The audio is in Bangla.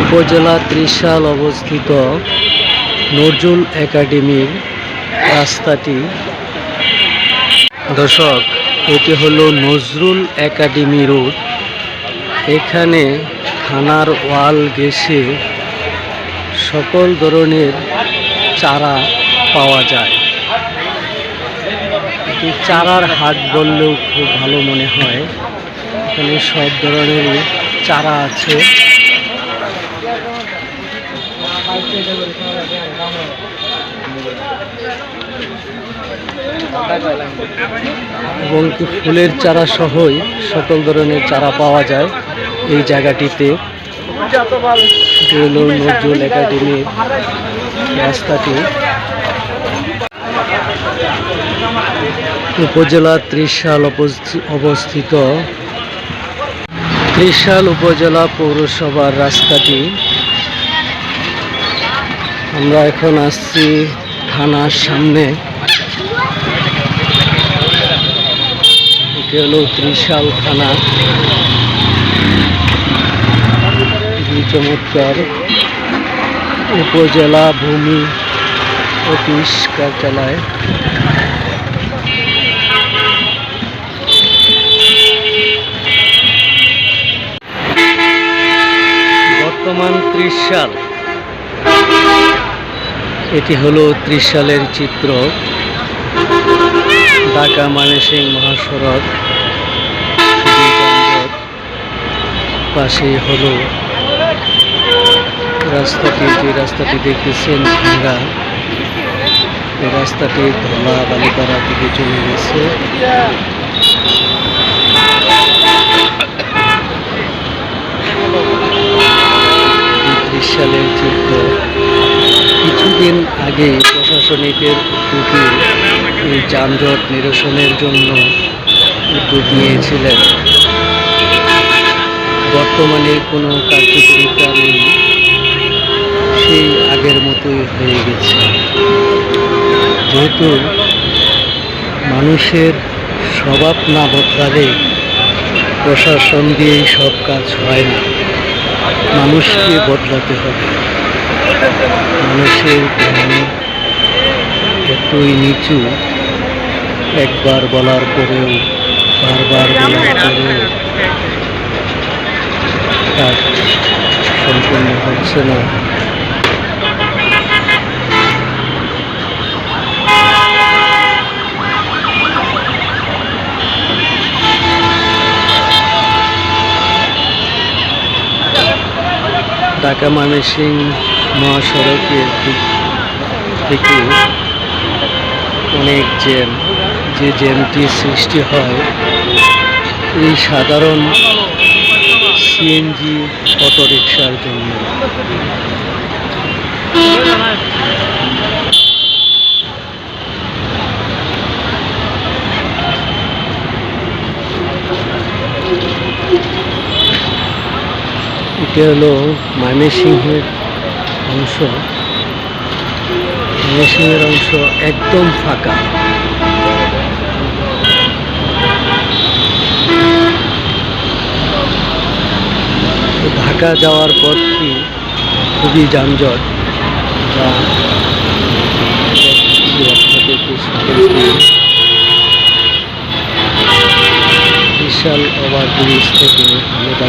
উপজেলা ত্রিশাল অবস্থিত নজরুল একাডেমির রাস্তাটি। দর্শক এটি হলো নজরুল একাডেমি রোড। এখানে থানার ওয়াল ঘেঁষে সকল ধরনের চারা পাওয়া যায়। এটি চারার হাট বললেও খুব ভালো মনে হয়। এখানে সব ধরনেরই চারা আছে। এবং ফুলের চারা সহই সকল ধরনের চারা পাওয়া যায় এই জায়গাটিতে। নজরুল একাডেমির রাস্তাটি। উপজেলা ত্রিশাল অবস্থি- অবস্থিত। ত্রিশাল উপজেলা পৌরসভার রাস্তাটি। আমরা এখন আসছি থানার সামনে। এটি হলো ত্রিশাল থানা। চমৎকার। উপজেলা ভূমি অফিস কার্যালয়। বর্তমান ত্রিশ সাল এটি হলো ত্রিশ সালের চিত্র। ঢাকা ময়মনসিং মহাসড়ক। পাশেই হলো রাস্তাটি, যে রাস্তাটি দেখতেছেন ভাঙ্গা রাস্তাটি ধলা বালিপাড়া দিকে চলে গেছে সালের চিত্র কিছুদিন আগে প্রশাসনিকের উদ্যোগে এই যানজট নিরসনের জন্য উদ্যোগ নিয়েছিলেন। বর্তমানে কোনো কার্যকরিতা নেই। সেই আগের মতোই হয়ে গেছে। যেহেতু মানুষের স্বভাব না বদলালে প্রশাসন দিয়েই সব কাজ হয় না। মানুষকে বদলাতে হবে। মানুষের জ্ঞান এতই নিচু, একবার বলার পরেও বারবার বলার পরেও কাজ সম্পূর্ণ হচ্ছে না। ঢাকা ময়মনসিং মহাসড়কের দিক থেকে অনেক জ্যাম, যে জ্যামটি সৃষ্টি হয়, এই সাধারণ সিএনজি অটোরিকশার জন্য। এটা হলো ময়মনসিংহের অংশ ময়মনসিংহের অংশ একদম ফাঁকা ঢাকা যাওয়ার পথটি খুবই যানজট, যা। বিশাল ওভার ব্রিজ থেকে আমরা